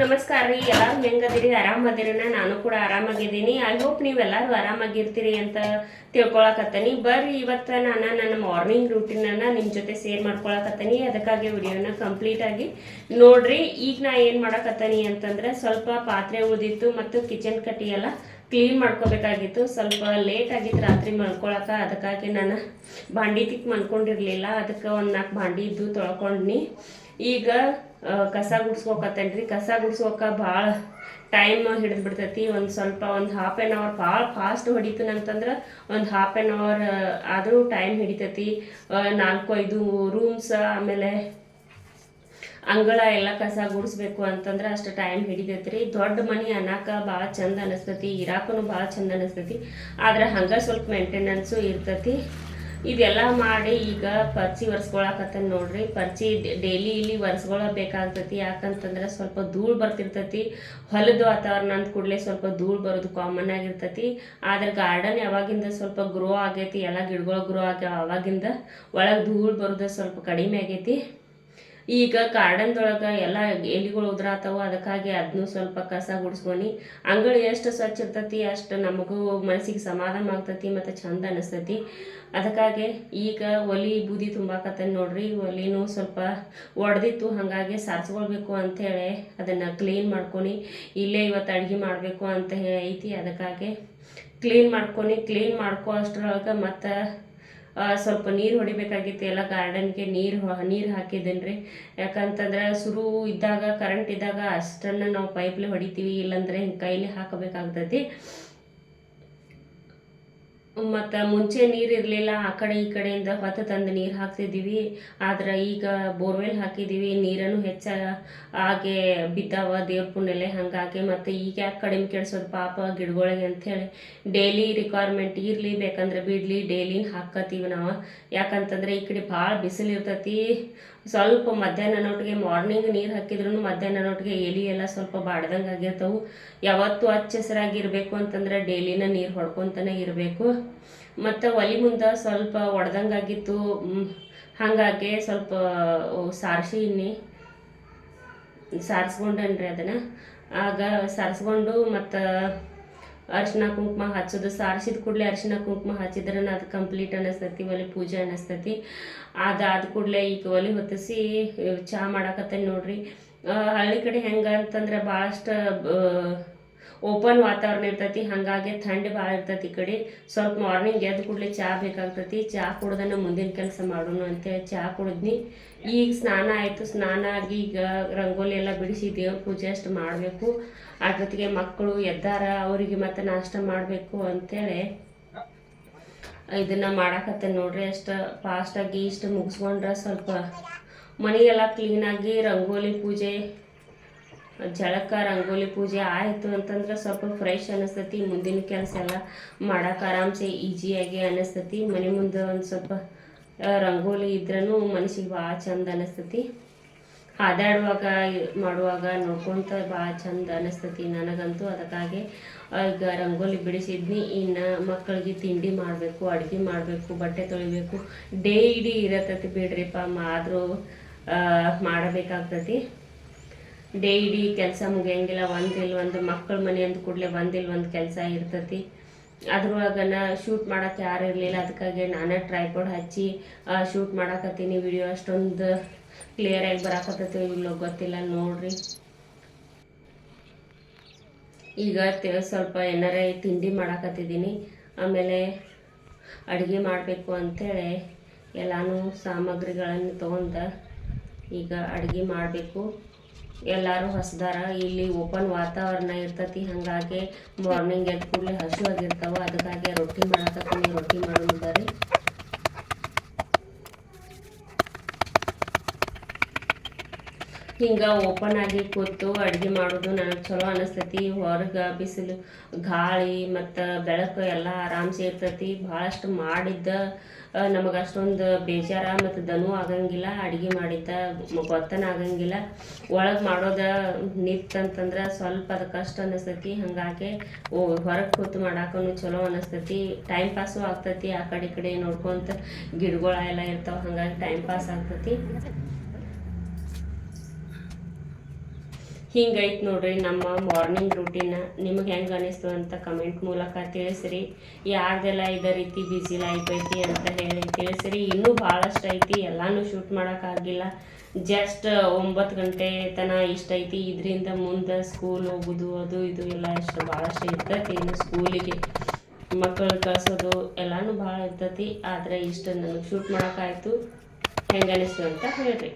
ನಮಸ್ಕಾರ ರೀ. ಎಲ್ಲರೂ ಹೆಂಗದಿರಿ? ಆರಾಮದಿರಿನ? ನಾನು ಕೂಡ ಆರಾಮಾಗಿದ್ದೀನಿ. ಐ ಹೋಪ್ ನೀವೆಲ್ಲರೂ ಆರಾಮಾಗಿರ್ತೀರಿ ಅಂತ ತಿಳ್ಕೊಳಕತ್ತೀನಿ. ಬರ್ರಿ, ಇವತ್ತು ನಾನು ನನ್ನ ಮಾರ್ನಿಂಗ್ ರೂಟೀನನ್ನು ನಿಮ್ಮ ಜೊತೆ ಶೇರ್ ಮಾಡ್ಕೊಳಕತ್ತೀನಿ. ಅದಕ್ಕಾಗಿ ವಿಡಿಯೋನ ಕಂಪ್ಲೀಟ್ ಆಗಿ ನೋಡ್ರಿ. ಈಗ ನಾ ಏನು ಮಾಡಕತ್ತೀನಿ ಅಂತಂದ್ರೆ ಸ್ವಲ್ಪ ಪಾತ್ರೆ ಉಳಿದಿತ್ತು ಮತ್ತು ಕಿಚನ್ ಕಟ್ಟಿ ಎಲ್ಲ ಕ್ಲೀನ್ ಮಾಡ್ಕೋಬೇಕಾಗಿತ್ತು. ಸ್ವಲ್ಪ ಲೇಟ್ ಆಗಿತ್ತು ರಾತ್ರಿ ಮಲ್ಕೊಳಕ್ಕೆ ಅದಕ್ಕಾಗಿ ನಾನು ಬಾಂಡಿ ತಿಕ್ ಮಲ್ಕೊಂಡಿರಲಿಲ್ಲ ಅದಕ್ಕೆ ಒಂದು ನಾಲ್ಕು ಬಾಂಡಿ ಇದ್ದು ತೊಳ್ಕೊಂಡ್ನಿ. ಈಗ ಕಸ ಗುಡ್ಸ್ಕೊಕತ್ತೇನ್ರಿ. ಕಸ ಗುಡ್ಸ್ಕೊಕ ಭಾಳ ಟೈಮ್ ಹಿಡಿದು ಬಿಡ್ತೈತಿ. ಒಂದು ಸ್ವಲ್ಪ ಒಂದು ಹಾಫ್ ಆ್ಯನ್ ಅವರ್ ಭಾಳ ಫಾಸ್ಟ್ ಹೊಡಿತೀನಂತಂದ್ರೆ ಒಂದು ಹಾಫ್ ಆ್ಯನ್ ಅವರ್ ಆದರೂ ಟೈಮ್ ಹಿಡಿತೈತಿ. ನಾಲ್ಕು, ಐದು ರೂಮ್ಸ್ ಆಮೇಲೆ ಅಂಗಳ ಎಲ್ಲ ಕಸ ಗುಡಿಸ್ಬೇಕು ಅಂತಂದ್ರೆ ಅಷ್ಟು ಟೈಮ್ ಹಿಡಿತೈತ್ರಿ ದೊಡ್ಡ ಮನೆ ಅನ್ನಕ ಭಾಳ ಚಂದ ಅನಿಸ್ತೈತಿ ಇರಾಕೂ ಭಾಳ ಚಂದ ಅನಿಸ್ತತಿ. ಆದ್ರೆ ಹಂಗೆ ಸ್ವಲ್ಪ ಮೇಂಟೆನೆನ್ಸು ಇರ್ತತಿ. ಇದೆಲ್ಲ ಮಾಡಿ ಈಗ ಪರ್ಚಿ ಒರೆಸ್ಕೊಳಕತ್ತ ನೋಡ್ರಿ. ಪರ್ಚಿ ಡೈಲಿ ಇಲ್ಲಿ ಒರೆಸ್ಕೊಳಬೇಕಾಗ್ತೈತಿ ಯಾಕಂತಂದ್ರೆ ಸ್ವಲ್ಪ ಧೂಳು ಬರ್ತಿರ್ತೈತಿ. ಹೊಲದ ವಾತಾವರಣ ಅಂದ ಕೂಡಲೇ ಸ್ವಲ್ಪ ಧೂಳು ಬರೋದು ಕಾಮನ್ ಆಗಿರ್ತೈತಿ. ಆದ್ರೆ ಗಾರ್ಡನ್ ಯಾವಾಗಿಂದ ಸ್ವಲ್ಪ ಗ್ರೋ ಆಗೈತಿ, ಎಲ್ಲ ಗಿಡಗಳು ಗ್ರೋ ಆಗ್ಯಾವ ಅವಾಗಿಂದ ಒಳಗೆ ಧೂಳು ಬರೋದು ಸ್ವಲ್ಪ ಕಡಿಮೆ ಆಗೈತಿ. ಈಗ ಗಾರ್ಡನ್ದೊಳಗೆ ಎಲ್ಲ ಎಲಿಗಳು ಉದ್ರಾತವು, ಅದಕ್ಕಾಗಿ ಅದನ್ನು ಸ್ವಲ್ಪ ಕಸ ಗುಡಿಸ್ಕೊಂಡು ಅಂಗಳ ಎಷ್ಟು ಸ್ವಚ್ಛ ಇರ್ತೈತಿ, ಅಷ್ಟು ನಮಗೂ ಮನಸ್ಸಿಗೆ ಸಮಾಧಾನ ಆಗ್ತೈತಿ ಮತ್ತು ಚಂದ ಅನಿಸ್ತತಿ. ಅದಕ್ಕಾಗಿ ಈಗ ಒಲಿ ಬೂದಿ ತುಂಬಾಕತ್ತೇನೆ ನೋಡ್ರಿ, ಒಲಿನೂ ಸ್ವಲ್ಪ ಒಡೆದಿತ್ತು, ಹಾಗಾಗಿ ಸಾರಿಸ್ಕೊಳ್ಬೇಕು ಅಂಥೇಳಿ ಅದನ್ನು ಕ್ಲೀನ್ ಮಾಡ್ಕೊಂಡು ಇಲ್ಲೇ ಇವತ್ತು ಅಡುಗೆ ಮಾಡಬೇಕು ಅಂತ ಹೇಳಿ ಐತಿ ಅದಕ್ಕಾಗಿ ಕ್ಲೀನ್ ಮಾಡ್ಕೊಂಡು ಕ್ಲೀನ್ ಮಾಡ್ಕೋ ಅಷ್ಟರೊಳಗೆ ಮತ್ತು ಸ್ವಲ್ಪ ನೀರು ಹೊಡಿಬೇಕಾಗಿತ್ತು. ಎಲ್ಲ ಗಾರ್ಡನ್ಗೆ ನೀರು ನೀರು ಹಾಕಿದ್ದೇನೆ ರೀ ಯಾಕಂತಂದ್ರೆ ಶುರು ಇದ್ದಾಗ ಕರೆಂಟ್ ಇದ್ದಾಗ ಅಷ್ಟನ್ನು ನಾವು ಪೈಪ್ಲೆ ಹೊಡಿತೀವಿ. ಇಲ್ಲಾಂದ್ರೆ ಹಿಂಗೆ ಕೈಲಿ ಹಾಕಬೇಕಾಗ್ತೈತಿ. ಮತ್ತು ಮುಂಚೆ ನೀರು ಇರಲಿಲ್ಲ, ಆ ಕಡೆ ಈ ಕಡೆಯಿಂದ ಹೊತ್ತು ತಂದು ನೀರು ಹಾಕ್ತಿದ್ದೀವಿ. ಆದ್ರೆ ಈಗ ಬೋರ್ವೆಲ್ ಹಾಕಿದ್ದೀವಿ, ನೀರನ್ನು ಹೆಚ್ಚ ಹಾಗೆ ಬಿದ್ದಾವ ದೇವ್ರ ಪುಣ್ಯಲೆ ಹಾಗಾಗಿ. ಮತ್ತು ಈಗ ಯಾಕೆ ಕಡಿಮೆ ಕೆಡ್ಸೋದು ಪಾಪ ಗಿಡಗಳಿಗೆ ಅಂಥೇಳಿ ಡೈಲಿ ರಿಕ್ವೈರ್ಮೆಂಟ್ ಇರಲಿ ಬೇಕಂದ್ರೆ ಬಿಡಲಿ, ಡೈಲಿ ಹಾಕತ್ತೀವಿ ನಾವು. ಯಾಕಂತಂದ್ರೆ ಈ ಕಡೆ ಭಾಳ ಬಿಸಿಲು ಇರ್ತೈತಿ. ಸ್ವಲ್ಪ ಮಧ್ಯಾಹ್ನ ನೋಟಿಗೆ ಮಾರ್ನಿಂಗ್ ನೀರು ಹಾಕಿದ್ರು ಮಧ್ಯಾಹ್ನ ನೋಟಿಗೆ ಎಲಿ ಎಲ್ಲ ಸ್ವಲ್ಪ ಬಾಡ್ದಂಗೆ ಆಗಿರ್ತವೆ. ಯಾವತ್ತು ಹಚ್ಚ ಹಸಿರಾಗಿರ್ಬೇಕು ಅಂತಂದ್ರೆ ಡೈಲಿನ ನೀರು ಹೊಡ್ಕೊತಾನೆ ಇರಬೇಕು. ಮತ್ತು ಒಲಿ ಮುಂದೆ ಸ್ವಲ್ಪ ಒಡ್ದಂಗಾಗಿತ್ತು. ಹಾಗಾಗಿ ಸ್ವಲ್ಪ ಸಾರಿಸೀನಿ ಸಾರಿಸ್ಕೊಂಡೇನ್ರಿ ಅದನ್ನು. ಆಗ ಸಾರಿಸ್ಕೊಂಡು ಮತ್ತು ಅರಿಶಿನ ಕುಂಕುಮ ಹಚ್ಚೋದು, ಸಾರಿಸಿದ ಕೂಡಲೇ ಅರ್ಶಿನ ಕುಂಕುಮ ಹಚ್ಚಿದ್ರೆ ಅದು ಕಂಪ್ಲೀಟ್ ಅನ್ನಿಸ್ತೈತಿ ಒಲೆ ಪೂಜೆ ಅನ್ನಿಸ್ತೈತಿ ಅದಾದ ಕೂಡಲೇ ಈಗ ಒಲೆ ಹೊತ್ತಿಸಿ ಚಹಾ ಮಾಡಾಕತ್ತೇನೆ ನೋಡಿರಿ. ಹಳ್ಳಿ ಕಡೆ ಹೆಂಗೆ ಅಂತಂದ್ರೆ ಭಾಳಷ್ಟು ಓಪನ್ ವಾತಾವರಣ ಇರ್ತೈತಿ, ಹಾಗಾಗಿ ಥಂಡಿ ಭಾಳ ಇರ್ತೈತಿ ಈ ಕಡೆ. ಸ್ವಲ್ಪ ಮಾರ್ನಿಂಗ್ ಎದ್ದು ಕೂಡಲೇ ಚಹಾ ಬೇಕಾಗ್ತೈತಿ. ಚಹಾ ಕುಡ್ದನ ಮುಂದಿನ ಕೆಲಸ ಮಾಡೋಣ ಅಂತೇಳಿ ಚಹಾ ಕುಡಿದ್ನಿ. ಈಗ ಸ್ನಾನ ಆಯಿತು, ಸ್ನಾನ ಆಗಿ ಈಗ ರಂಗೋಲಿ ಎಲ್ಲ ಬಿಡಿಸಿ ದೇವ್ರ ಪೂಜೆ ಅಷ್ಟು ಮಾಡಬೇಕು. ಜೊತೆಗೆ ಮಕ್ಕಳು ಎದ್ದಾರ, ಅವರಿಗೆ ಮತ್ತೆ ನಾಷ್ಟ ಮಾಡಬೇಕು ಅಂತೇಳಿ ಇದನ್ನ ಮಾಡಾಕತ್ತೆ ನೋಡ್ರಿ ಅಷ್ಟು ಫಾಸ್ಟಾಗಿ ಇಷ್ಟು ಮುಗಿಸ್ಕೊಂಡ್ರೆ ಸ್ವಲ್ಪ ಮನೆಯೆಲ್ಲ ಕ್ಲೀನಾಗಿ ರಂಗೋಲಿ ಪೂಜೆ ಜಳಕ ರಂಗೋಲಿ ಪೂಜೆ ಆಯಿತು ಅಂತಂದ್ರೆ ಸ್ವಲ್ಪ ಫ್ರೆಶ್ ಅನ್ನಿಸ್ತತಿ ಮುಂದಿನ ಕೆಲಸ ಎಲ್ಲ ಮಾಡೋಕೆ ಆರಾಮ್ಸೆ ಈಜಿಯಾಗಿ ಅನ್ನಿಸ್ತತಿ ಮನೆ ಮುಂದೆ ಒಂದು ಸ್ವಲ್ಪ ರಂಗೋಲಿ ಇದ್ರೂ ಮನಸ್ಸಿಗೆ ಭಾಳ ಚಂದ ಅನ್ನಿಸ್ತತಿ ಹಾದಾಡುವಾಗ, ಮಾಡುವಾಗ ನೋಡ್ಕೊತ ಭಾಳ ಚಂದ ಅನ್ನಿಸ್ತತಿ ನನಗಂತೂ. ಅದಕ್ಕಾಗಿ ಈಗ ರಂಗೋಲಿ ಬಿಡಿಸಿದ್ನಿ. ಇನ್ನು ಮಕ್ಕಳಿಗೆ ತಿಂಡಿ ಮಾಡಬೇಕು, ಅಡುಗೆ ಮಾಡಬೇಕು, ಬಟ್ಟೆ ತೊಳಿಬೇಕು. ಡೇ ಇಡೀ ಇರತ್ತತಿ ಬಿಡ್ರಿಪ್ಪ. ಆದರೂ ಮಾಡಬೇಕಾಗ್ತೈತಿ. ಡೇ ಇಡೀ ಕೆಲಸ ಮುಗಿಯಂಗಿಲ್ಲ ಒಂದಿಲ್ಲ ಒಂದು ಮಕ್ಕಳ ಮನೆ ಅಂದ ಕೂಡಲೇ ಒಂದಿಲ್ಲ ಒಂದು ಕೆಲಸ ಇರ್ತತಿ. ಅದ್ರೊಳಗನ ಶೂಟ್ ಮಾಡಕ್ಕೆ ಯಾರು ಇರಲಿಲ್ಲ ಅದಕ್ಕಾಗಿ ನಾನೇ ಟ್ರೈಪಾಡ್ ಹಚ್ಚಿ ಶೂಟ್ ಮಾಡಾಕತ್ತೀನಿ ವಿಡಿಯೋ ಅಷ್ಟೊಂದು ಕ್ಲಿಯರಾಗಿ ಬರಾಕತ್ತೈತಿ ಇಲ್ಲೋ ಗೊತ್ತಿಲ್ಲ, ನೋಡ್ರಿ. ಈಗ ಸ್ವಲ್ಪ ಏನಾರೇ ತಿಂಡಿ ಮಾಡಾಕತ್ತಿದ್ದೀನಿ ಆಮೇಲೆ ಅಡುಗೆ ಮಾಡಬೇಕು ಅಂಥೇಳಿ ಎಲ್ಲಾನು ಸಾಮಗ್ರಿಗಳನ್ನು ತೊಗೊಂಡ ಈಗ ಅಡುಗೆ ಮಾಡಬೇಕು. ಎಲ್ಲರೂ ಹಸ್ದಾರ. ಇಲ್ಲಿ ಓಪನ್ ವಾತಾವರಣ ಇರ್ತತಿ, ಹಾಗಾಗಿ ಮಾರ್ನಿಂಗ್ ಎದ್ದ ಕೂಡಲೇ ಹಸಿವಾಗಿರ್ತಾವ. ಅದಕ್ಕಾಗಿ ರೊಟ್ಟಿ ಮಾಡಕತ್ತೀನಿ, ರೊಟ್ಟಿ ಮಾಡೋಣ ಬರ್ರಿ. ಹಿಂಗೆ ಓಪನ್ ಆಗಿ ಕೂತು ಅಡುಗೆ ಮಾಡೋದು ನನಗೆ ಚಲೋ ಅನಿಸ್ತೈತಿ. ಹೊರಗೆ ಬಿಸಿಲು, ಗಾಳಿ ಮತ್ತು ಬೆಳಕು ಎಲ್ಲ ಆರಾಮ್ಸೆ ಇರ್ತೈತಿ. ಭಾಳಷ್ಟು ಮಾಡಿದ್ದ ನಮಗೆ ಅಷ್ಟೊಂದು ಬೇಜಾರ ಮತ್ತು ದನು ಆಗಂಗಿಲ್ಲ, ಅಡುಗೆ ಮಾಡಿದ್ದ ಗೊತ್ತನ ಆಗಂಗಿಲ್ಲ. ಒಳಗೆ ಮಾಡೋದ ನಿಂತಂತಂದ್ರೆ ಸ್ವಲ್ಪ ಅದು ಕಷ್ಟ ಅನಿಸ್ತೈತಿ. ಹಾಗಾಗಿ ಹೊರಗೆ ಕೂತು ಮಾಡಾಕೂ ಚಲೋ ಅನಿಸ್ತೈತಿ. ಟೈಮ್ ಪಾಸು ಆಗ್ತೈತಿ. ಆ ಕಡೆ ಈ ಕಡೆ ನೋಡ್ಕೊಂತ ಗಿಡಗಳ ಎಲ್ಲ ಇರ್ತಾವೆ, ಹಾಗಾಗಿ ಟೈಮ್ ಪಾಸ್ ಆಗ್ತೈತಿ. ಹಿಂಗೈತೆ ನೋಡ್ರಿ ನಮ್ಮ ಮಾರ್ನಿಂಗ್ ರೂಟೀನ್ ನಿಮಗೆ ಹೆಂಗೆ ಅನಿಸ್ತು ಅಂತ ಕಮೆಂಟ್ ಮೂಲಕ ತಿಳಿಸ್ರಿ. ಯಾರ್ದೆಲ್ಲ ಇದೇ ರೀತಿ ಬ್ಯುಸಿ ಲೈಫ್ ಐತಿ ಅಂತ ಹೇಳಿ ತಿಳಿಸ್ರಿ. ಇನ್ನೂ ಭಾಳಷ್ಟು ಐತಿ, ಎಲ್ಲಾನು ಶೂಟ್ ಮಾಡೋಕ್ಕಾಗಿಲ್ಲ ಜಸ್ಟ್ ಒಂಬತ್ತು ಗಂಟೆ ಇಷ್ಟ ಐತಿ. ಇದರಿಂದ ಮುಂದೆ ಸ್ಕೂಲ್ ಹೋಗೋದು, ಅದು ಇದು ಎಲ್ಲ ಇಷ್ಟು ಭಾಳಷ್ಟು ಇರ್ತೈತಿ ಇನ್ನು ಸ್ಕೂಲಿಗೆ ಮಕ್ಕಳು ಕಳಿಸೋದು ಎಲ್ಲಾನು ಭಾಳ ಇರ್ತೈತಿ. ಆದರೆ ಇಷ್ಟು ನನಗೆ ಶೂಟ್ ಮಾಡೋಕ್ಕಾಯ್ತು ಹೆಂಗೆ ಅನಿಸ್ತು ಅಂತ ಹೇಳ್ರಿ.